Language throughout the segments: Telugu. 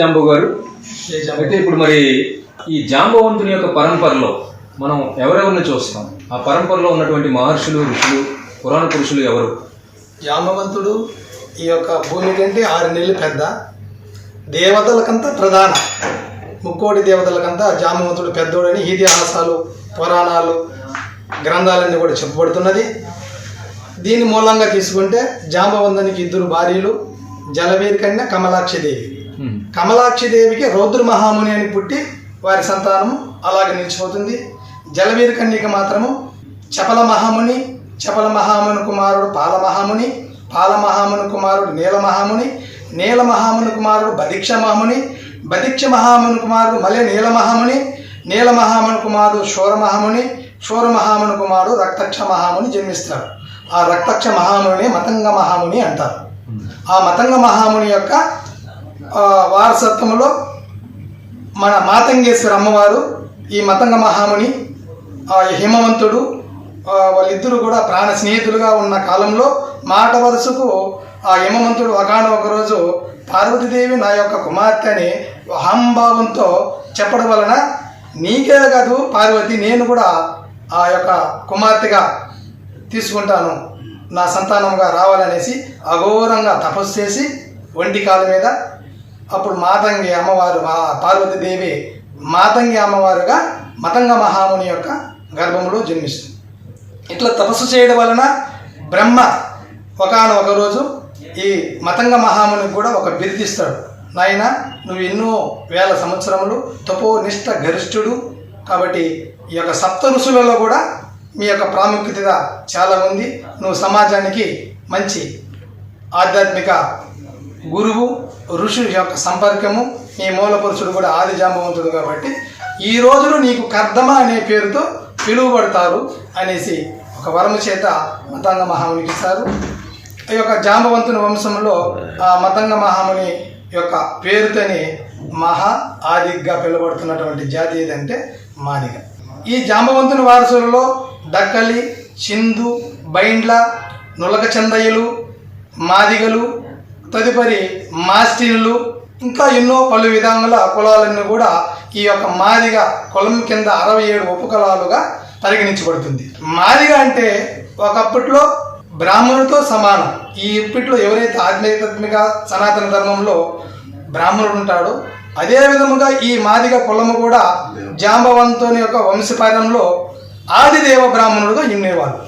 జాంబు గారు. అయితే ఇప్పుడు మరి ఈ జాంబవంతుని యొక్క పరంపరలో మనం ఎవరెవరిని చూస్తాం? ఆ పరంపరలో ఉన్నటువంటి మహర్షులు ఋషులు పురాణ పురుషులు ఎవరు? జామవంతుడు ఈ యొక్క భూమి కంటే ఆరు నెలలు పెద్ద దేవతలకంతా ప్రధాన. ముక్కోటి దేవతలకంతా జామవంతుడు పెద్దోడని ఇతిహాసాలు పురాణాలు గ్రంథాలన్నీ కూడా చెప్పబడుతున్నది. దీని మూలంగా తీసుకుంటే జాంబవంతునికి ఇద్దరు భార్యలు జలవీరి కన్య కమలాక్షిదేవి. కమలాక్షిదేవికి రౌద్ర మహాముని అని పుట్టి వారి సంతానము అలాగే నిలిచిపోతుంది. జలవీర కన్యక మాత్రము చపల మహాముని చపల మహాముని కుమారుడు పాల మహాముని పాల మహాముని కుమారుడు నీల మహాముని నీల మహాముని కుమారుడు బదిక్ష మహాముని బదిక్ష మహాముని కుమారుడు మళ్ళీ నీల మహాముని నీల మహాముని కుమారుడు శూర మహాముని శూర మహాముని కుమారుడు రక్తక్ష మహాముని జన్మిస్తాడు ఆ రక్తక్ష మహాముని మతంగ మహాముని అంటారు. ఆ మతంగ మహాముని యొక్క వారసత్వంలో మన మాతంగేశ్వర అమ్మవారు ఈ మతంగ మహాముని ఆ హిమవంతుడు వాళ్ళిద్దరూ కూడా ప్రాణ స్నేహితులుగా ఉన్న కాలంలో మాట వరుసకు ఆ హిమవంతుడు ఒకనొక రోజు పార్వతీదేవి నా యొక్క కుమార్తె అని అహంభావంతో చెప్పడం వలన నీకే కాదు పార్వతి నేను కూడా ఆ యొక్క కుమార్తెగా తీసుకుంటాను నా సంతానంగా రావాలనేసి అఘోరంగా తపస్సు చేసి ఒంటి కాలు మీద అప్పుడు మాతంగి అమ్మవారు పార్వతీదేవి మాతంగి అమ్మవారుగా మతంగ మహాముని యొక్క గర్భంలో జన్మిస్తుంది. ఇట్లా తపస్సు చేయడం వలన బ్రహ్మ ఒకనొక రోజు ఈ మతంగ మహామునికి కూడా ఒక బిరుదిస్తాడు నాయన నువ్వు ఎన్నో వేల సంవత్సరములు తపోనిష్ట గరిష్ఠుడు. కాబట్టి ఈ యొక్క సప్త ఋషులలో కూడా మీ యొక్క ప్రాముఖ్యత చాలా ఉంది. నువ్వు సమాజానికి మంచి ఆధ్యాత్మిక గురువు ఋషి యొక్క సంపర్కము ఈ మూల పురుషుడు కూడా ఆది జాంబవంతుడు కాబట్టి ఈ రోజును నీకు కర్దమ అనే పేరుతో పిలువబడతారు అనేసి ఒక వరము చేత మతంగ మహామునికి ఇస్తారు. ఈ యొక్క జాంబవంతుని వంశంలో ఆ మతంగ మహాముని యొక్క పేరుతోని మహా ఆదిగ్గా పిలువబడుతున్నటువంటి జాతి ఏదంటే మాదిగ. ఈ జాంబవంతుని వారసులలో దక్కలి చిందు బైండ్ల నులక చందయ్యలు మాదిగలు తదుపరి మాస్టిన్లు ఇంకా ఎన్నో పలు విధాల కులాలన్నీ కూడా ఈ యొక్క మాదిగ కులం కింద అరవై ఏడు ఉపకులాలుగా పరిగణించబడుతుంది. మాదిగ అంటే ఒకప్పట్లో బ్రాహ్మణులతో సమానం. ఈ ఇప్పట్లో ఎవరైతే ఆధ్యాత్మిక సనాతన ధర్మంలో బ్రాహ్మణుడు ఉంటాడో అదే విధముగా ఈ మాదిగ కులము కూడా జాంబవంతుని యొక్క వంశపారంలో ఆదిదేవ బ్రాహ్మణుడుగా ఉండేవాడు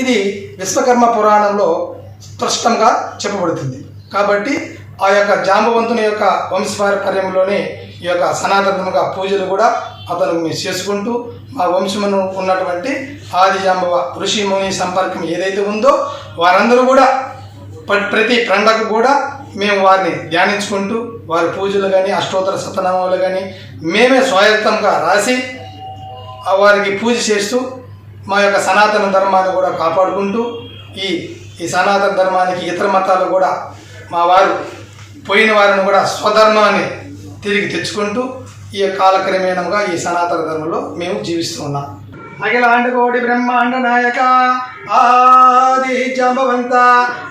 ఇది విశ్వకర్మ పురాణంలో స్పష్టంగా చెప్పబడుతుంది. కాబట్టి ఆ యొక్క జాంబవంతుని యొక్క వంశపారపర్యంలోనే ఈ యొక్క సనాతనముగా పూజలు కూడా అతను మేము చేసుకుంటూ మా వంశమును ఉన్నటువంటి ఆది జాంబవ ఋషి ముని సంపర్కం ఏదైతే ఉందో వారందరూ కూడా ప్రతి పండగ కూడా మేము వారిని ధ్యానించుకుంటూ వారి పూజలు కానీ అష్టోత్తర సతనామాలు కానీ మేమే స్వాయత్తంగా రాసి ఆ వారికి పూజ చేస్తూ మా యొక్క సనాతన ధర్మాన్ని కూడా కాపాడుకుంటూ ఈ ఈ సనాతన ధర్మానికి ఇతర మతాలు కూడా మా వారు పోయిన వారిని కూడా స్వధర్మాన్ని తిరిగి తెచ్చుకుంటూ ఈ కాలక్రమేణంగా ఈ సనాతన ధర్మంలో మేము జీవిస్తూ ఉన్నాం. అఖిలాండ కోటి బ్రహ్మాండ నాయక ఆది జాంబవంత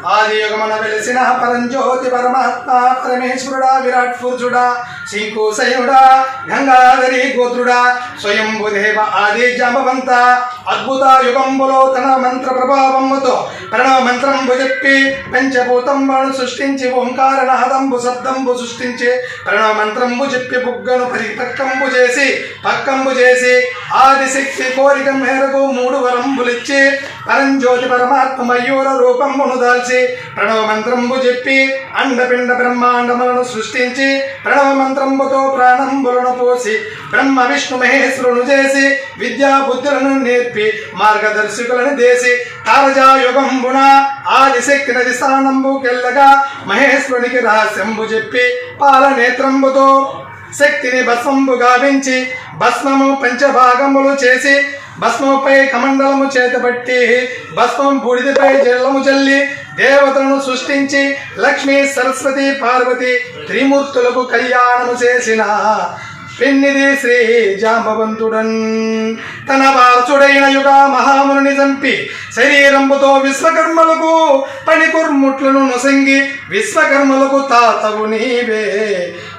ఆది యుగమన వెలిసిన పరంజ్యోతి పరమాత్మ పరమేశ్వరుడా విరాట్ పురుషుడా శ్రీకూసయుడా గంగాధరి గోత్రుడా స్వయంభుదేవ ఆది జాంబవంత అద్భుత యుగంబులో తన మంత్ర ప్రభావముతో ప్రణవ మంత్రంబు చెప్పి పంచభూతంబులను సృష్టించి ఓంకార నాదంబు శబ్దంబు సృష్టించి ప్రణవ మంత్రంబు చెప్పి బుగ్గను పరిపక్కంబు చేసి పక్కంబు చేసి ఆదిశక్తి కోరిక మేరకు మూడు వరంబులిచ్చి పరంజ్యోతి పరమాత్మ మయూర రూపంబును దాల్చి ప్రణవ మంత్రంబు చెప్పి అండపిండ బ్రహ్మాండములను సృష్టించి ప్రణవ మంత్రంబుతో ప్రాణంబులను పోసి బ్రహ్మ విష్ణు మహేశ్వరును చేసి విద్యా బుద్ధులను నేర్పి మార్గదర్శకులను దేశి తారజాయుగంబున ఆదిశక్తి నది స్థానంబుకెళ్ళగా మహేశ్వరునికి రహస్యంబు చెప్పి పాలనేత్రంబుతో శక్తిని భస్మంబు గావించి భస్మము పంచభాగములు చేసి భస్మముపై కమండలము చేతబట్టి భస్మం బూడిదపై జల్లము చల్లి దేవతలను సృష్టించి లక్ష్మీ సరస్వతి పార్వతి త్రిమూర్తులకు కళ్యాణము చేసిన పిన్నిది శ్రీ జాంబవంతుడన్. తన వారసుడైన యుగ మహాముని చంపి శరీరంబుతో విశ్వకర్మలకు పనికుర్ముట్లను నొసంగి విశ్వకర్మలకు తాతవు నీవే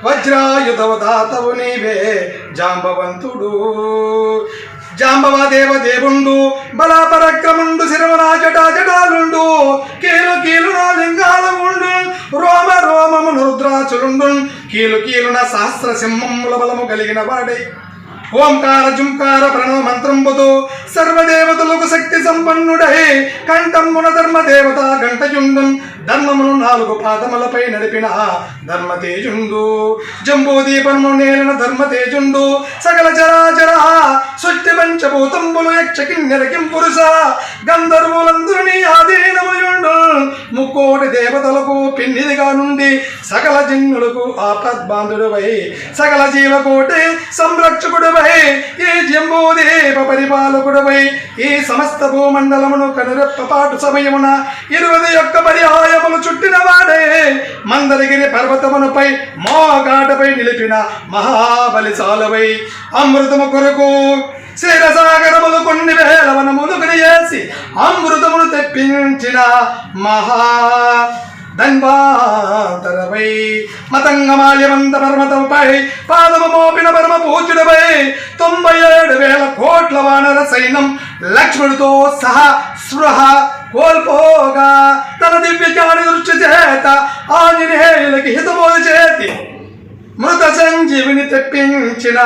వజ్రాయుధవదాతవు నీవే జాంబవంతుడు. జాంబవ దేవ దేవుండు బలాపరక్రముండు పరక్రముండు శిరవన కీలు కీలు నా లింగాలముండు రోమ రోమము రుద్రాచులుండు కీలు కీలున సహస్ర సింహముల బలము కలిగిన వాడై. ఓంకార జుంకార ప్రణవ మంత్రంబుతో సర్వదేవతలకు శక్తి సంపన్నుడై కంఠమున ధర్మ దేవత గంటయుండం ధర్మమును నాలుగు పాదములపై నడిపిన ధర్మతేజుండు. జంబూదీపము నేలిన ధర్మతేజుండు. సకల చరాచర సృష్టి పంచభూతంబులు యక్షకిన్నెరకిం పురుష. గంధర్వులందరినీ ఆధీనముయుండు. ముక్కోటి దేవతలకు పిన్నిదిగా నుండి సకల జన్యులకు ఆపద్బాంధుడువై సకల జీవకోటి సంరక్షకుడువై ఈ జంబూదీప పరిపాలకుడువై ఈ సమస్త భూమండలమును కనురెప్పపాటు సమయమున ఇరవై యొక్క పర్యాయములు చుట్టిన వాడే. మందరగిరి పర్వతమునపై మోగాటపై నిలిపిన మహాబలి చాలవై. అమృతము కొరకు క్షీరసాగరములు కొన్ని వేల వనములు చేసి అమృతమును తెప్పించిన మహా ధన్వాంతరవై మతంగమాల్యమంత పర్వతముపై పాదమోపిన పరమ పూజుడపై తొంభై ఏడు వేల కోట్ల వానర సైన్యం లక్ష్మణుడితో సహా స్పృహ కోల్పోగా తన దివ్య జ్ఞాని దృష్టి చేత ఆంజనేయులకి హితబోధి చేతి. మృత సంజీవిని తెప్పించిన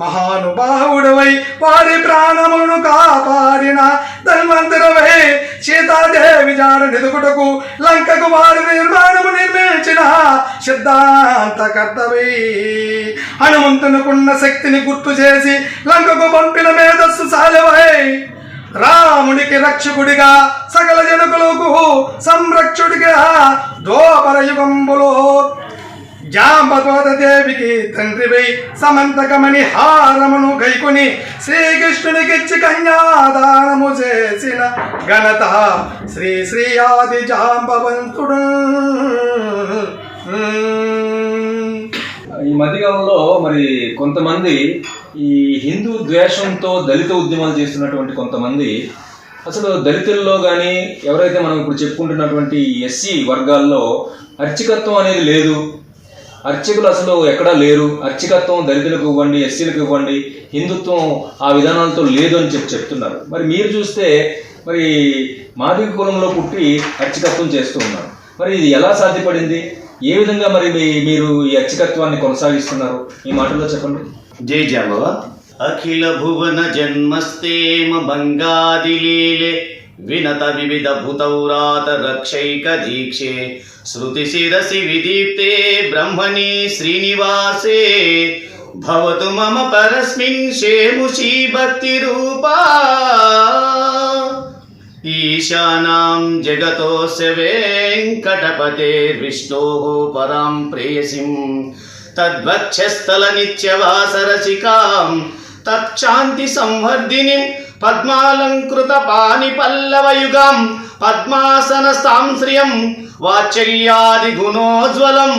మహానుభావుడవై వారి ప్రాణములను కాపాడిన ధన్వంతరవై సీతాదేవి జాడ నిదుకుటకు లంకకు వారి నిర్మాణము నిర్మించిన సిద్ధాంత కర్తవై హనుమంతునుకున్న శక్తిని గుర్తు చేసి లంకకు పంపిన మేధస్సు సాలవై. రామునికి రక్షకుడిగా సకల జనకులకు సంరక్షుడిగా దోపర యుగంబులో జాంబతోద దేవికి తండ్రివై సమంతకమణి హారమును గైకుని శ్రీకృష్ణునికిచ్చి కన్యాదానము చేసిన ఘనత శ్రీ శ్రీ ఆది జాంబవంతుడు. ఈ మధ్యకాలంలో మరి కొంతమంది ఈ హిందూ ద్వేషంతో దళిత ఉద్యమాలు చేస్తున్నటువంటి కొంతమంది అసలు దళితుల్లో కానీ ఎవరైతే మనం ఇప్పుడు చెప్పుకుంటున్నటువంటి ఎస్సీ వర్గాల్లో అర్చకత్వం అనేది లేదు. అర్చకులు అసలు ఎక్కడా లేరు. అర్చకత్వం దళితులకు ఇవ్వండి ఎస్సీలకు ఇవ్వండి హిందుత్వం ఆ విధానాలతో లేదు అని చెప్పి చెప్తున్నారు. మరి మీరు చూస్తే మరి మాదిగ కులంలో పుట్టి అర్చకత్వం చేస్తూ ఉన్నారు. మరి ఇది ఎలా సాధ్యపడింది? ఏ విధంగా మరి మీ- మీరు ఈ అర్చకత్వాన్ని కొనసాగిస్తున్నారు? ఈ మాటల్లో చెప్పండి. జై జాంబవ. అఖిల భువన జన్మస్తేమ భంగాదిలీలే వినత వివిధ భూతౌరాత రక్షైక దీక్షే శృతి శిరసి విదీప్తే బ్రహ్మణి శ్రీనివాసే భవతు మమ పరస్మిన్ షేముషీ భక్తి రూపా ఈశానాం జగతోస్య వెంకటపతేర్విష్ణోः పద్మాలంకృత పాని పల్లవయుగం పద్మాసన సాంశ్రియం వాచల్యాది గుణోజ్వలం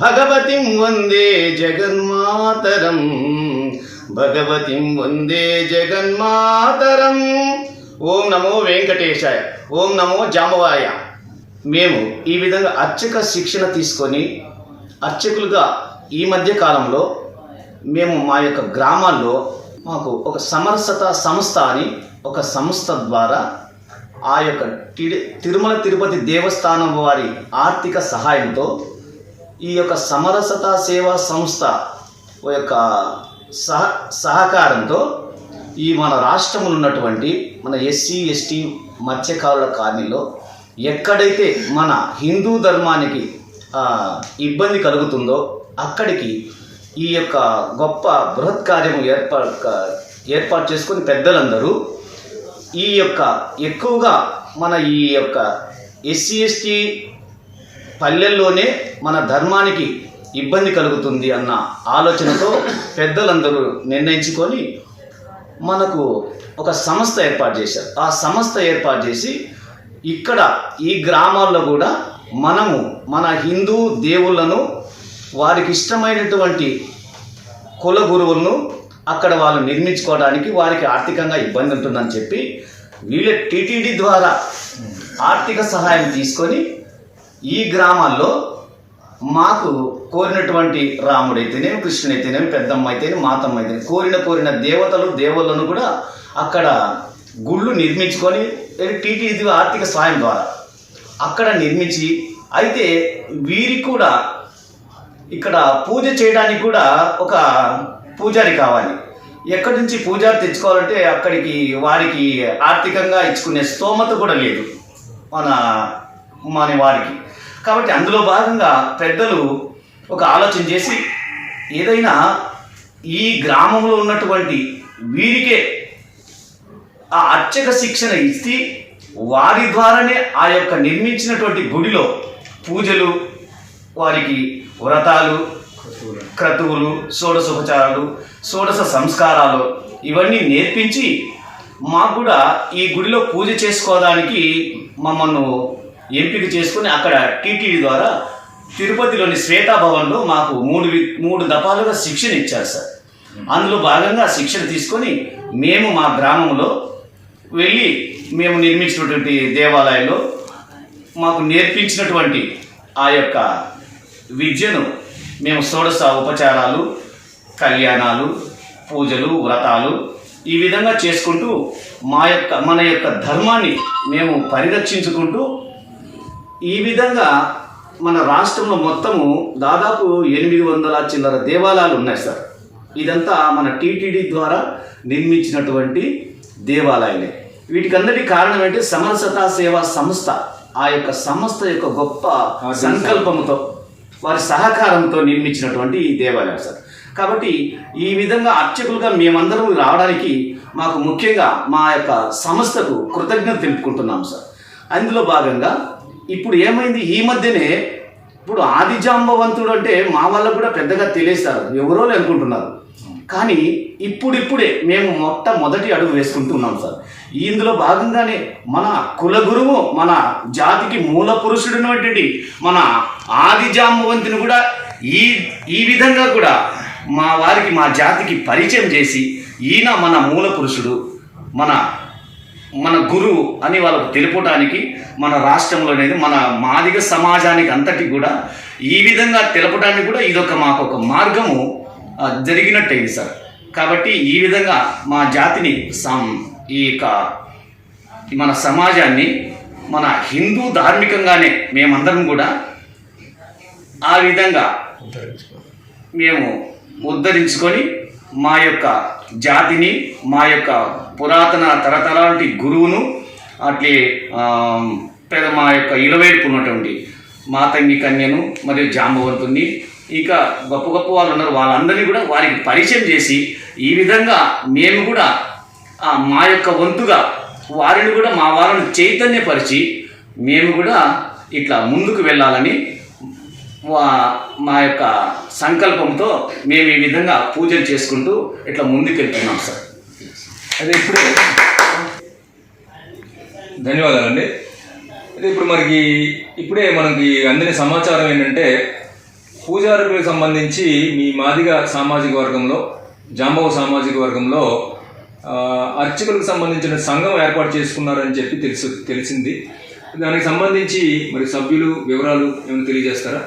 భగవతిం వందే జగన్మాతరం భగవతిం వందే జగన్మాతరం. ఓం నమో వెంకటేశాయ ఓం నమో జాంబవాయ. మేము ఈ విధంగా అర్చక శిక్షణ తీసుకొని అర్చకులుగా ఈ మధ్య కాలంలో మేము మా యొక్క గ్రామాల్లో మాకు ఒక సమరసత సంస్థ అని ఒక సంస్థ ద్వారా ఆ యొక్క తిరుమల తిరుపతి దేవస్థానం వారి ఆర్థిక సహాయంతో ఈ యొక్క సమరసత సేవా సంస్థ యొక్క సహ సహకారంతో ఈ మన రాష్ట్రంలో ఉన్నటువంటి మన ఎస్సీ ఎస్టీ మత్స్యకారుల కాలనీలో ఎక్కడైతే మన హిందూ ధర్మానికి ఇబ్బంది కలుగుతుందో అక్కడికి ఈ యొక్క గొప్ప బృహత్ కార్యము ఏర్పాటు ఏర్పాటు చేసుకుని పెద్దలందరూ ఈ యొక్క ఎక్కువగా మన ఈ యొక్క ఎస్సీ ఎస్టీ పల్లెల్లోనే మన ధర్మానికి ఇబ్బంది కలుగుతుంది అన్న ఆలోచనతో పెద్దలందరూ నిర్ణయించుకొని మనకు ఒక సంస్థ ఏర్పాటు చేశారు. ఆ సంస్థ ఏర్పాటు చేసి ఇక్కడ ఈ గ్రామాల్లో కూడా మనము మన హిందూ దేవుళ్ళను వారికి ఇష్టమైనటువంటి కుల గురువులను అక్కడ వాళ్ళు నిర్మించుకోవడానికి వారికి ఆర్థికంగా ఇబ్బంది ఉంటుందని చెప్పి వీళ్ళ టీటీడీ ద్వారా ఆర్థిక సహాయం తీసుకొని ఈ గ్రామాల్లో మాకు కోరినటువంటి రాముడైతేనేమి కృష్ణుడైతేనేమి పెద్దమ్మ అయితేనే మాతమ్మ అయితేనే కోరిన కోరిన దేవతలు దేవుళ్ళను కూడా అక్కడ గుళ్ళు నిర్మించుకొని టీటీడీ ఆర్థిక సహాయం ద్వారా అక్కడ నిర్మించి అయితే వీరికి కూడా ఇక్కడ పూజ చేయడానికి కూడా ఒక పూజారి కావాలి. ఎక్కడి నుంచి పూజారి తెచ్చుకోవాలంటే అక్కడికి వారికి ఆర్థికంగా ఇచ్చుకునే స్తోమత కూడా లేదు మన మన వారికి కాబట్టి అందులో భాగంగా పెద్దలు ఒక ఆలోచన చేసి ఏదైనా ఈ గ్రామంలో ఉన్నటువంటి వీరికే ఆ అర్చక శిక్షణ ఇచ్చి వారి ద్వారానే ఆ యొక్క నిర్మించినటువంటి గుడిలో పూజలు వారికి వ్రతాలు క్రతువులు. షోడశోపచారాలు షోడశ సంస్కారాలు ఇవన్నీ నేర్పించి మాకు కూడా ఈ గుడిలో పూజ చేసుకోవడానికి మమ్మల్ని ఎంపిక చేసుకుని అక్కడ టీటీడీ ద్వారా తిరుపతిలోని శ్వేతాభవన్లో మాకు మూడు వి- మూడు దఫాలుగా శిక్షణ ఇచ్చారు సార్. అందులో భాగంగా శిక్షణ తీసుకొని మేము మా గ్రామంలో వెళ్ళి మేము నిర్మించినటువంటి దేవాలయంలో మాకు నేర్పించినటువంటి ఆ యొక్క విద్యను మేము షోడశ ఉపచారాలు కళ్యాణాలు పూజలు వ్రతాలు ఈ విధంగా చేసుకుంటూ మా యొక్క మన యొక్క ధర్మాన్ని మేము పరిరక్షించుకుంటూ ఈ విధంగా మన రాష్ట్రంలో మొత్తము దాదాపు ఎనిమిది వందల చిల్లర దేవాలయాలు ఉన్నాయి సార్. ఇదంతా మన టీటీడీ ద్వారా నిర్మించినటువంటి దేవాలయాలే. వీటికన్నటి కారణం ఏంటి? సమరసతా సేవా సంస్థ ఆ యొక్క సంస్థ యొక్క గొప్ప సంకల్పంతో వారి సహకారంతో నిర్మించినటువంటి ఈ దేవాలయం సార్. కాబట్టి ఈ విధంగా అర్చకులుగా మేమందరం రావడానికి మాకు ముఖ్యంగా మా యొక్క సంస్థకు కృతజ్ఞత తెలుపుకుంటున్నాం సార్. అందులో భాగంగా ఇప్పుడు ఏమైంది? ఈ మధ్యనే ఇప్పుడు ఆదిజాంబవంతుడు అంటే మా వాళ్ళకు కూడా పెద్దగా తెలియస్తారు ఎవరో అనుకుంటున్నారు. కానీ ఇప్పుడిప్పుడే మేము మొట్టమొదటి అడుగు వేసుకుంటున్నాం సార్. ఇందులో భాగంగానే మన కుల గురువు మన జాతికి మూల పురుషుడినటువంటి మన ఆది వంతుని కూడా ఈ ఈ విధంగా కూడా మా వారికి మా జాతికి పరిచయం చేసి ఈయన మన మూల పురుషుడు మన మన గురువు అని వాళ్ళకు తెలుపటానికి మన రాష్ట్రంలో అనేది మన మాదిగ సమాజానికి అంతటి కూడా ఈ విధంగా తెలపడానికి కూడా ఇదొక మాకు ఒక మార్గము జరిగినట్టయింది సార్. కాబట్టి ఈ విధంగా మా జాతిని సం ఈ యొక్క మన సమాజాన్ని మన హిందూ ధార్మికంగానే మేమందరం కూడా ఆ విధంగా మేము ఉద్ధరించుకొని మా యొక్క జాతిని మా యొక్క పురాతన తరతరాంటి గురువును అట్లే పెద్ద మా యొక్క ఇలవేడుపు ఉన్నటువంటి మాతంగి కన్యను మరియు జాంబవంతుని ఇంకా గొప్ప గొప్ప వాళ్ళు ఉన్నారు. వాళ్ళందరినీ కూడా వారికి పరిచయం చేసి ఈ విధంగా మేము కూడా మా యొక్క వంతుగా వారిని కూడా మా వారిని చైతన్యపరిచి మేము కూడా ఇట్లా ముందుకు వెళ్ళాలని మా యొక్క సంకల్పంతో మేము ఈ విధంగా పూజలు చేసుకుంటూ ఇట్లా ముందుకెళ్తున్నాం సార్. అదే ఇప్పుడు ధన్యవాదాలండి. అదే ఇప్పుడు మనకి ఇప్పుడే మనకి అందిన సమాచారం ఏంటంటే పూజారులకు సంబంధించి మీ మాదిగ సామాజిక వర్గంలో జాంబవ సామాజిక వర్గంలో అర్చకులకు సంబంధించిన సంఘం ఏర్పాటు చేసుకున్నారని చెప్పి తెలుసు తెలిసింది. దానికి సంబంధించి మరి సభ్యులు వివరాలు ఏమైనా తెలియజేస్తారా?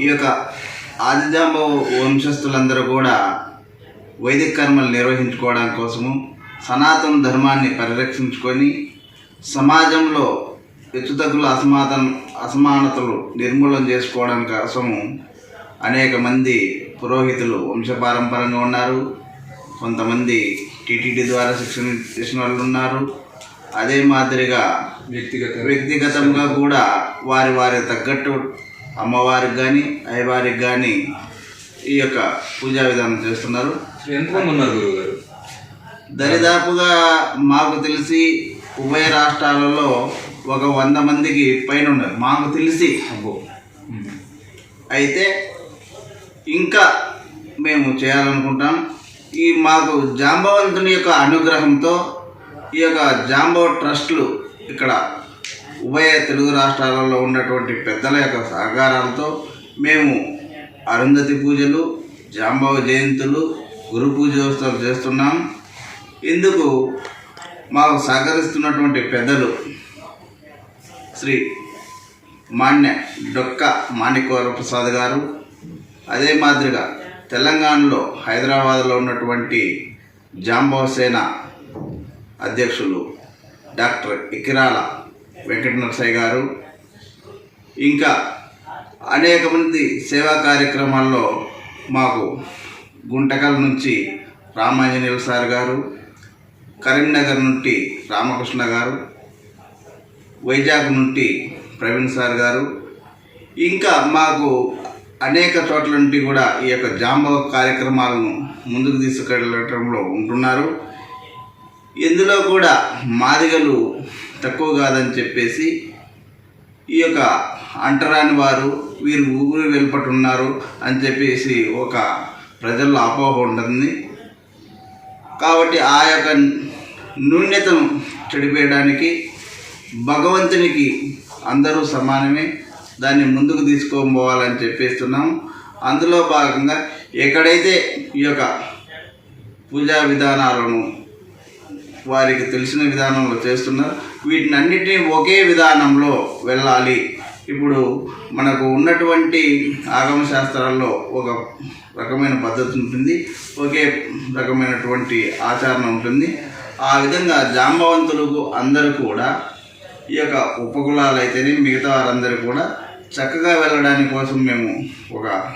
ఈ యొక్క ఆదిజాంబ వంశస్థులందరూ కూడా వైదిక కర్మలు నిర్వహించుకోవడం కోసము సనాతన ధర్మాన్ని పరిరక్షించుకొని సమాజంలో హెచ్చుతగ్గుల అసమాతం అసమానతలు నిర్మూలన చేసుకోవడం కోసము అనేక మంది పురోహితులు వంశపారంపరంగా ఉన్నారు. కొంతమంది టీటీడీ ద్వారా శిక్షణ చేసిన వాళ్ళు ఉన్నారు. అదే మాదిరిగా వ్యక్తిగత వ్యక్తిగతంగా కూడా వారి వారి తగ్గట్టు అమ్మవారికి కానీ అయ్యవారికి కానీ ఈ యొక్క పూజా విధానం చేస్తున్నారు. ఎంతమంది ఉన్నారు గురువు గారు దరిదాపుగా మాకు తెలిసి ఉభయ రాష్ట్రాలలో ఒక వంద మందికి పైన ఉన్నారు. మాకు తెలిసి. అయితే ఇంకా మేము చేయాలనుకుంటాం. ఈ మాకు జాంబవంతుని యొక్క అనుగ్రహంతో ఈ యొక్క జాంబవ ట్రస్టులు ఇక్కడ ఉభయ తెలుగు రాష్ట్రాలలో ఉన్నటువంటి పెద్దల యొక్క సహకారాలతో మేము అరుంధతి పూజలు జాంబవ జయంతులు గురు పూజోత్సవాలు చేస్తున్నాం. ఇందుకు మాకు సహకరిస్తున్నటువంటి పెద్దలు శ్రీ మాన్య డొక్క మాణిక్వర ప్రసాద్ గారు. అదే మాదిరిగా తెలంగాణలో హైదరాబాద్లో ఉన్నటువంటి జాంబవ సేన అధ్యక్షులు డాక్టర్ ఇకిరాల వెంకట నరసయ్య గారు. ఇంకా అనేక మంది సేవా కార్యక్రమాల్లో మాకు గుంటకల్ నుంచి రామాంజనేయులు సార్ గారు కరీంనగర్ నుండి రామకృష్ణ గారు వైజాగ్ నుండి ప్రవీణ్ సార్ గారు. ఇంకా మాకు అనేక చోట్ల నుండి కూడా ఈ యొక్క జాంబవ కార్యక్రమాలను ముందుకు తీసుకెళ్ళటంలో ఉంటున్నారు. ఇందులో కూడా మాదిగలు తక్కువ కాదని చెప్పేసి ఈ యొక్క అంటరాని వారు వీరు ఊరు వెలుపటున్నారు అని చెప్పేసి ఒక ప్రజల్లో అపోహ ఉంటుంది. కాబట్టి ఆ యొక్క నూన్యతను చెడిపేయడానికి భగవంతునికి అందరూ సమానమే. దాన్ని ముందుకు తీసుకొని పోవాలని చెప్పేస్తున్నాం. అందులో భాగంగా ఎక్కడైతే ఈ యొక్క పూజా విధానాలను వారికి తెలిసిన విధానంలో చేస్తున్నారు. వీటిని అన్నిటినీ ఒకే విధానంలో వెళ్ళాలి. ఇప్పుడు మనకు ఉన్నటువంటి ఆగమ శాస్త్రాల్లో ఒక రకమైన పద్ధతి ఉంటుంది. ఒకే రకమైనటువంటి ఆచరణ ఉంటుంది. ఆ విధంగా జాంబవంతులకు అందరూ కూడా ఈ యొక్క ఉపకులాలు అయితేనే మిగతా వారందరూ కూడా చక్కగా వెళ్ళడానికి కోసం మేము ఒక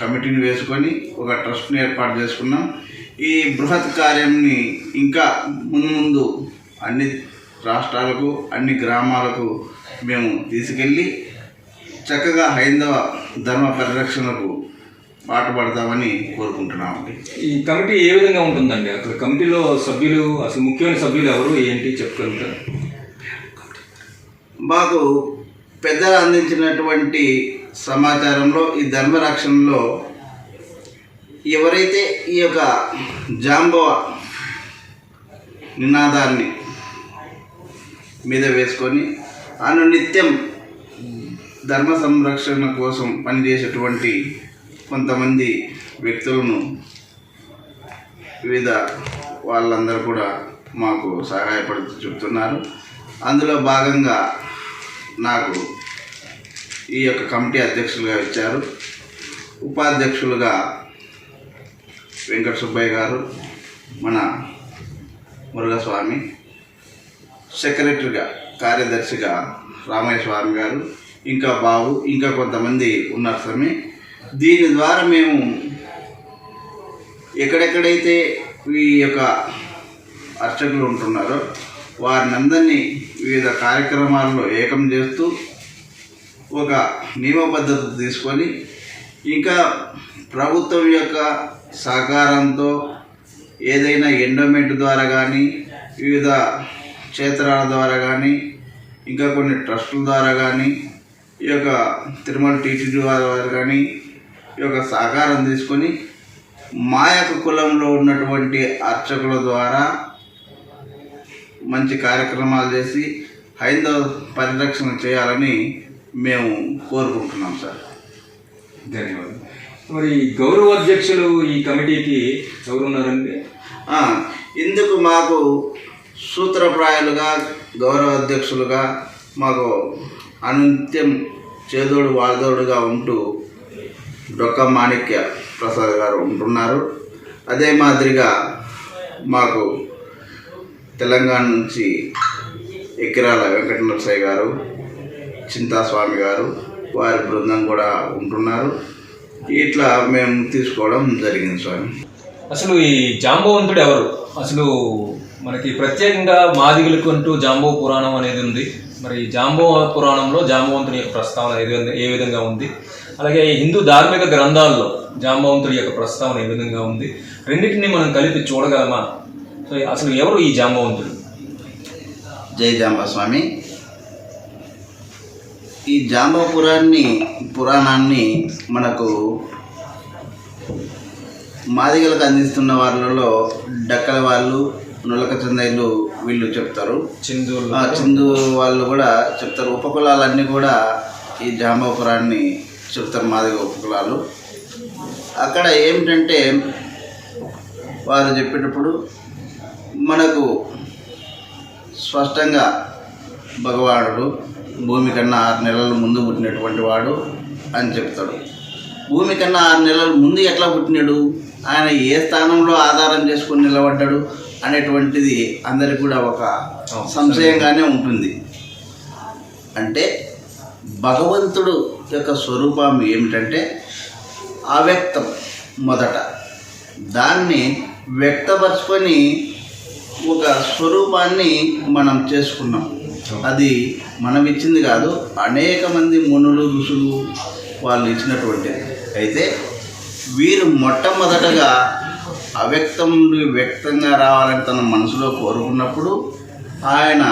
కమిటీని వేసుకొని ఒక ట్రస్ట్ని ఏర్పాటు చేసుకున్నాం. ఈ బృహత్ కార్యంని ఇంకా ముందు ముందు అన్ని రాష్ట్రాలకు అన్ని గ్రామాలకు మేము తీసుకెళ్ళి చక్కగా హైందవ ధర్మ పరిరక్షణకు పాటుపడతామని కోరుకుంటున్నామండి ఈ కమిటీ ఏ విధంగా ఉంటుందండి? అక్కడ కమిటీలో సభ్యులు అసలు ముఖ్యమైన సభ్యులు ఎవరు? ఏంటి? చెప్పగలుగుతారు? మాకు పెద్దలు అందించినటువంటి సమాచారంలో ఈ ధర్మరక్షణలో ఎవరైతే ఈ యొక్క జాంబవ నినాదాన్ని మీద వేసుకొని అను నిత్యం ధర్మ సంరక్షణ కోసం పనిచేసేటువంటి కొంతమంది వ్యక్తులను వివిధ వాళ్ళందరూ కూడా మాకు సహాయపడుతూ చెప్తున్నారు. అందులో భాగంగా నాకు ఈ యొక్క కమిటీ అధ్యక్షులుగా ఇచ్చారు. ఉపాధ్యక్షులుగా వెంకట సుబ్బయ్య గారు మన మురుగస్వామి సెక్రటరీగా కార్యదర్శిగా రామయ్య స్వామి గారు ఇంకా బాబు ఇంకా కొంతమంది ఉన్నారు స్వామి. దీని ద్వారా మేము ఎక్కడెక్కడైతే ఈ యొక్క అర్చకులు ఉంటున్నారో వారిని అందరినీ వివిధ కార్యక్రమాల్లో ఏకం చేస్తూ ఒక నియమ పద్ధతి తీసుకొని ఇంకా ప్రభుత్వం యొక్క సహకారంతో ఏదైనా ఎండోమెంట్ ద్వారా కానీ వివిధ క్షేత్రాల ద్వారా కానీ ఇంకా కొన్ని ట్రస్టుల ద్వారా కానీ ఈ యొక్క తిరుమల టీటీడీ ద్వారా కానీ ఈ యొక్క సహకారం తీసుకొని మా యొక్క కులంలో ఉన్నటువంటి అర్చకుల ద్వారా మంచి కార్యక్రమాలు చేసి హైందవ పరిరక్షణ చేయాలని మేము కోరుకుంటున్నాం సార్. ధన్యవాదాలు. మరి గౌరవ అధ్యక్షులు ఈ కమిటీకి ఎవరున్నారండి? ఇందుకు మాకు సూత్రప్రాయులుగా గౌరవ అధ్యక్షులుగా మాకు అనంత్యం చేదోడు వాదోడుగా ఉంటూ డొక్క మాణిక్య ప్రసాద్ గారు ఉంటున్నారు. అదే మాదిరిగా మాకు తెలంగాణ నుంచి ఎకిరాల వెంకటనరసయ్య గారు చింతాస్వామి గారు వారి బృందం కూడా ఉంటున్నారు. ఇట్లా మేము తీసుకోవడం జరిగింది స్వామి. అసలు ఈ జాంబవంతుడు ఎవరు? అసలు మనకి ప్రత్యేకంగా మాదిగులకు అంటూ జాంబవ పురాణం అనేది ఉంది. మరి జాంబవ పురాణంలో జాంబవంతుని యొక్క ప్రస్తావన ఏ విధంగా ఉంది? అలాగే హిందూ ధార్మిక గ్రంథాల్లో జాంబవంతుడి యొక్క ప్రస్తావన ఏ విధంగా ఉంది? రెండింటిని మనం కలిపి చూడగలమా? సో అసలు ఎవరు ఈ జాంబవంతుడు? జై జాంబస్వామి ఈ జాంబపురాన్ని పురాణాన్ని మనకు మాదిగలకు అందిస్తున్న వాళ్ళలో డక్కల వాళ్ళు నులక చందయ్యలు వీళ్ళు చెప్తారు. చిందూరు ఆ చిందు వాళ్ళు కూడా చెప్తారు. ఉపకులాలన్నీ కూడా ఈ జాంబపురాన్ని చెప్తారు మాదిగ ఉపకులాలు. అక్కడ ఏమిటంటే వారు చెప్పేటప్పుడు మనకు స్పష్టంగా భగవానుడు భూమి కన్నా ఆరు నెలల ముందు పుట్టినటువంటి వాడు అని చెప్తాడు. భూమి కన్నా ఆరు నెలల ముందు ఎట్లా పుట్టినాడు? ఆయన ఏ స్థానంలో ఆధారం చేసుకొని నిలబడ్డాడు? అనేటువంటిది అందరికి కూడా ఒక సంశయంగానే ఉంటుంది. అంటే భగవంతుడు యొక్క స్వరూపం ఏమిటంటే అవ్యక్తం మొదట. దాన్ని వ్యక్తపరచుకొని ఒక స్వరూపాన్ని మనం చేసుకున్నాం. అది మనం ఇచ్చింది కాదు అనేక మంది మునులు ఋషులు వాళ్ళు ఇచ్చినటువంటిది అయితే వీరు మొట్టమొదటగా అవ్యక్తం నుండి వ్యక్తంగా రావాలని తన మనసులో కోరుకున్నప్పుడు ఆయన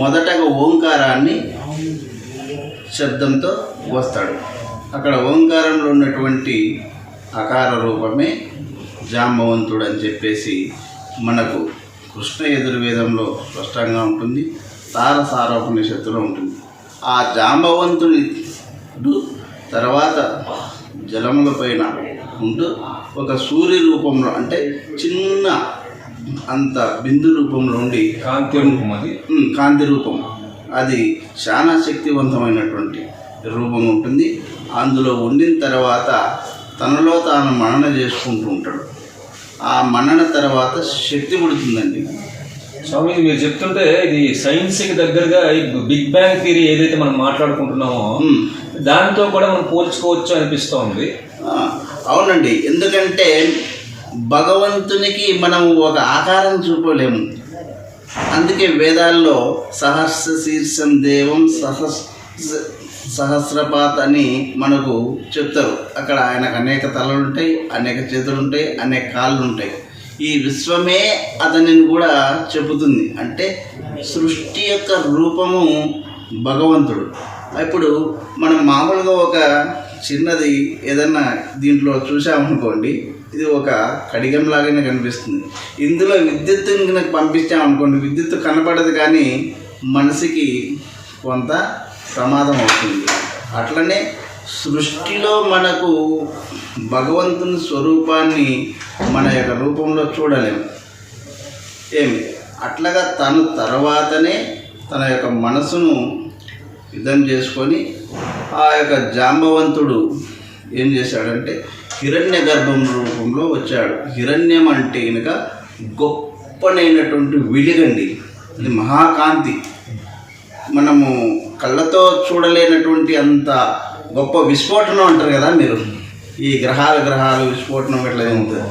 మొదటగా ఓంకారాన్ని శబ్దంతో వస్తాడు. అక్కడ ఓంకారంలో ఉన్నటువంటి అకార రూపమే జాంబవంతుడు అని చెప్పేసి మనకు కృష్ణ యజుర్వేదంలో స్పష్టంగా ఉంటుంది. తారసారోపనిషత్తులో ఉంటుంది. ఆ జాంబవంతుని తర్వాత జలముల పైన ఉంటూ ఒక సూర్య రూపంలో అంటే చిన్న అంత బిందు రూపంలో ఉండి కాంతి రూపం అది? కాంతి రూపం. అది చాలా శక్తివంతమైనటువంటి రూపం ఉంటుంది. అందులో ఉండిన తర్వాత తనలో తాను మనన చేసుకుంటూ ఉంటాడు. ఆ మనన తర్వాత శక్తి పుడుతుందండి. స్వామి మీరు చెప్తుంటే ఇది సైన్స్కి దగ్గరగా బిగ్ బ్యాంగ్ థియరీ ఏదైతే మనం మాట్లాడుకుంటున్నామో దాంతో కూడా మనం పోల్చుకోవచ్చు అనిపిస్తోంది. అవునండి. ఎందుకంటే భగవంతునికి మనం ఒక ఆకారం చూపలేము. అందుకే వేదాల్లో సహస్ర శీర్షం దేవం సహస్ సహస్రపాత్ అని మనకు చెప్తారు. అక్కడ ఆయనకు అనేక తలలు ఉంటాయి అనేక చేతులు ఉంటాయి అనేక కాళ్ళు ఉంటాయి ఈ విశ్వమే అతనిని కూడా చెబుతుంది. అంటే సృష్టి యొక్క రూపము భగవంతుడు. ఇప్పుడు మనం మామూలుగా ఒక చిన్నది ఏదన్నా దీంట్లో చూసామనుకోండి ఇది ఒక కడిగం లాగానే కనిపిస్తుంది. ఇందులో విద్యుత్తుని కనుక పంపించామనుకోండి విద్యుత్ కనపడదు కానీ మనసుకి కొంత ప్రమాదం అవుతుంది. అట్లనే సృష్టిలో మనకు భగవంతుని స్వరూపాన్ని మన యొక్క రూపంలో చూడలేము ఏమి? అట్లాగా తను తర్వాతనే తన యొక్క మనసును యుద్ధం చేసుకొని ఆ యొక్క జాంబవంతుడు ఏం చేశాడంటే హిరణ్య గర్భం రూపంలో వచ్చాడు. హిరణ్యం అంటే కనుక గొప్పనైనటువంటి వెలుగండి అది మహాకాంతి. మనము కళ్ళతో చూడలేనటువంటి అంత గొప్ప విస్ఫోటనం అంటారు కదా మీరు. ఈ గ్రహాలు గ్రహాలు విస్ఫోటనం ఇట్లా ఉంటుంది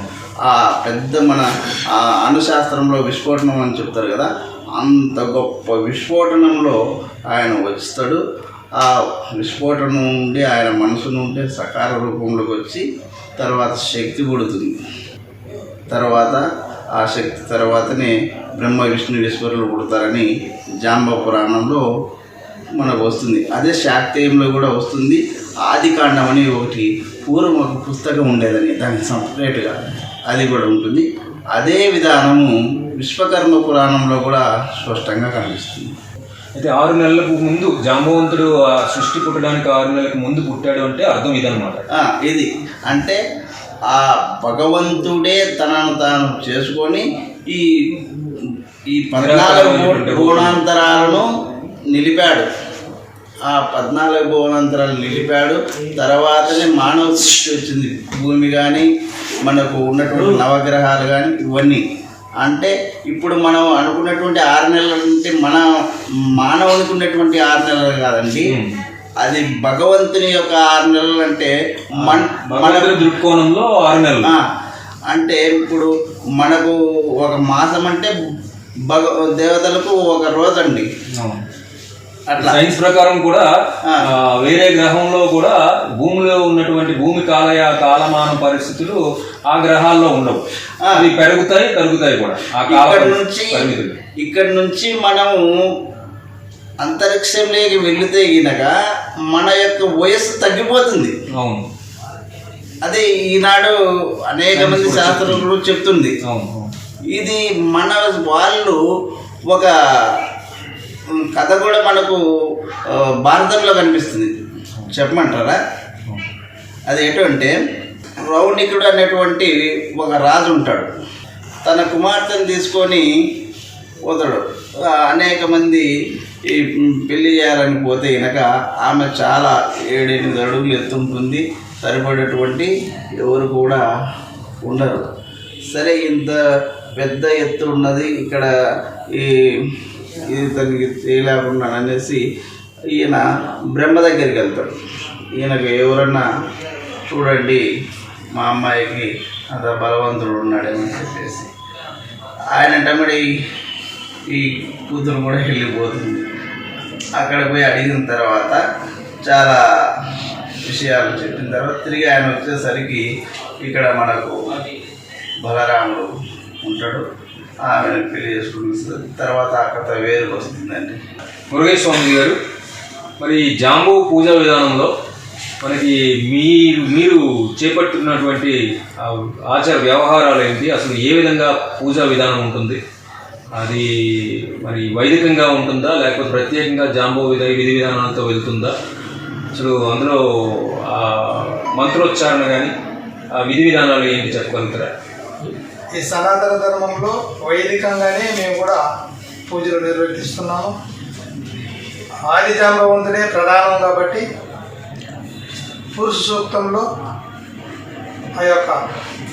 ఆ పెద్ద మన ఆ అణుశాస్త్రంలో విస్ఫోటనం అని చెప్తారు కదా అంత గొప్ప విస్ఫోటనంలో ఆయన వస్తాడు ఆ విస్ఫోటనం నుండి ఆయన మనసు నుండి సకార రూపంలోకి వచ్చి తర్వాత శక్తి పుడుతుంది. తర్వాత ఆ శక్తి తర్వాతనే బ్రహ్మ విష్ణు ఈశ్వరులు పుడతారని జాంబ పురాణంలో మనకు వస్తుంది. అదే శాక్తేయంలో కూడా వస్తుంది. ఆది కాండం అని ఒకటి పూర్వం ఒక పుస్తకం ఉండేదని దానికి సపరేట్గా అది కూడా ఉంటుంది. అదే విధానము విశ్వకర్మ పురాణంలో కూడా స్పష్టంగా కనిపిస్తుంది. అయితే ఆరు నెలలకు ముందు జాంబవంతుడు ఆ సృష్టి పుట్టడానికి ఆరు నెలలకు ముందు పుట్టాడు అంటే అర్థం ఇదనమాట ఇది. అంటే ఆ భగవంతుడే తనను తాను చేసుకొని ఈ ఈ పద్నాలుగు భువనాంతరాలను నిలిపాడు. ఆ పద్నాలుగు భువనాంతరాలు నిలిపాడు. తర్వాతనే మానవ సృష్టి వచ్చింది. భూమి కానీ మనకు ఉన్నటువంటి నవగ్రహాలు కానీ ఇవన్నీ. అంటే ఇప్పుడు మనం అనుకున్నటువంటి ఆరు నెలలు అంటే మన మానవునికి ఉన్నటువంటి ఆరు నెలలు కాదండి. అది భగవంతుని యొక్క ఆరు నెలలు అంటే మన మన దృక్కోణంలో ఆరు నెలలు. అంటే ఇప్పుడు మనకు ఒక మాసం అంటే భగ దేవతలకు ఒక రోజు అండి సైన్స్ ప్రకారం కూడా వేరే గ్రహంలో కూడా భూమిలో ఉన్నటువంటి భూమి కాలయ కాలమాన పరిస్థితులు ఆ గ్రహాల్లో ఉండవు. అవి పెరుగుతాయి తరుగుతాయి కూడా. ఆ కాల నుంచి ఇక్కడ నుంచి మనము అంతరిక్షంలోకి వెళితే గినక మన యొక్క వయస్సు తగ్గిపోతుంది. అవును. అదే ఈనాడు అనేక మంది శాస్త్రజ్ఞులు చెప్తుంది. ఇది మన వాళ్ళు ఒక కథ కూడా మనకు భారతంలో కనిపిస్తుంది. చెప్పమంటారా? అది ఎటువంటి? రౌనికుడు అనేటువంటి ఒక రాజు ఉంటాడు. తన కుమార్తెను తీసుకొని పోతాడు అనేక మంది ఈ పెళ్ళి చేయాలని పోతే కనుక ఆమె చాలా ఏడెనిమిది అడుగులు ఎత్తుంటుంది సరిపడేటువంటి ఎవరు కూడా ఉండరు. సరే ఇంత పెద్ద ఎత్తు ఉన్నది ఇక్కడ ఈ ఇది తనకి చేయలేకుండా అనేసి ఈయన బ్రహ్మ దగ్గరికి వెళ్తాడు. ఈయనకు ఎవరన్నా చూడండి మా అమ్మాయికి అంత బలవంతుడు ఉన్నాడని చెప్పేసి. ఆయన అంటే ఈ కూతురు కూడా వెళ్ళిపోతుంది. అక్కడ పోయి అడిగిన తర్వాత చాలా విషయాలు చెప్పిన తర్వాత తిరిగి ఆయన వచ్చేసరికి ఇక్కడ మనకు బలరాముడు ఉంటాడు. ఆమెను పెళ్ళి చేసుకుంటుంది తర్వాత ఆ కథ వేరుకు వస్తుందండి. మురుగేష్ గారు మరి జాంబూ పూజా విధానంలో మనకి మీరు మీరు చేపట్టుకున్నటువంటి ఆచార వ్యవహారాలు ఏంటి? అసలు ఏ విధంగా పూజా విధానం ఉంటుంది? అది మరి వైదికంగా ఉంటుందా? లేకపోతే ప్రత్యేకంగా జాంబో విధ విధి విధానాలతో వెళ్తుందా? అసలు అందులో మంత్రోచ్చారణ కానీ ఆ విధి విధానాలు ఏంటి చెప్పగలుగుతారా? ఈ సనాతన ధర్మంలో వైదికంగానే మేము కూడా పూజలు నిర్వర్తిస్తున్నాము ఆదిజామ జాంబవంతుడే ప్రధానం కాబట్టి పురుష సూక్తంలో ఆ యొక్క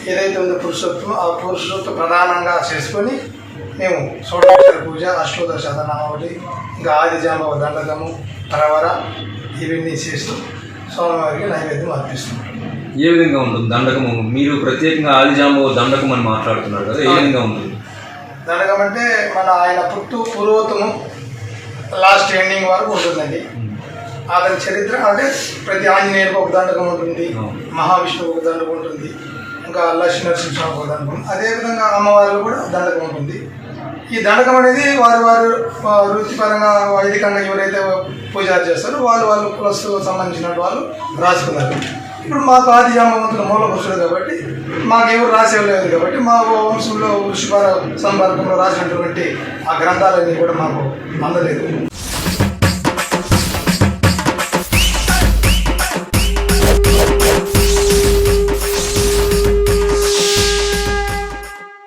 ఏదైతే ఉందో పురుషోత్తమో ఆ పురుషోత్తం ప్రధానంగా చేసుకొని మేము షోడోక్షర పూజ అష్టోదశ శతనామ ఇంకా ఆదిజాంబవ దండకము పరవర ఇవన్నీ చేస్తూ స్వామివారికి నైవేద్యం అర్పిస్తున్నాం. ఏ విధంగా ఉంటుంది? దండకము మీరు ప్రత్యేకంగా ఆదిజాంబో దండకం అని మాట్లాడుతున్నారు కదా ఏ విధంగా ఉంటుంది? దండకం అంటే మన ఆయన పుట్టు పూర్వతము లాస్ట్ ఎండింగ్ వరకు ఉంటుందండి. అతని చరిత్ర అంటే ప్రతి ఆంజనేయులకు ఒక దండకం ఉంటుంది. మహావిష్ణువు ఒక దండకం ఉంటుంది ఇంకా లక్ష్మీ నరసింహస్వామికి ఒక దండకం అదేవిధంగా అమ్మవారికి కూడా దండకం ఉంటుంది. ఈ దండకం అనేది వారు వారు వృత్తిపరంగా వైదికంగా ఎవరైతే పూజారు చేస్తారో వాళ్ళు వాళ్ళు కులస్తులకు సంబంధించిన వాళ్ళు రాసుకున్నారు. ఇప్పుడు మాకు ఆది జామవంతుల మూల పురుషుడు కాబట్టి మాకు ఎవరు రాసేవాళ్ళు కాబట్టి మా వంశంలో ఋషిపర సంపర్కంలో రాసినటువంటి ఆ గ్రంథాలన్నీ కూడా మాకు అందలేదు.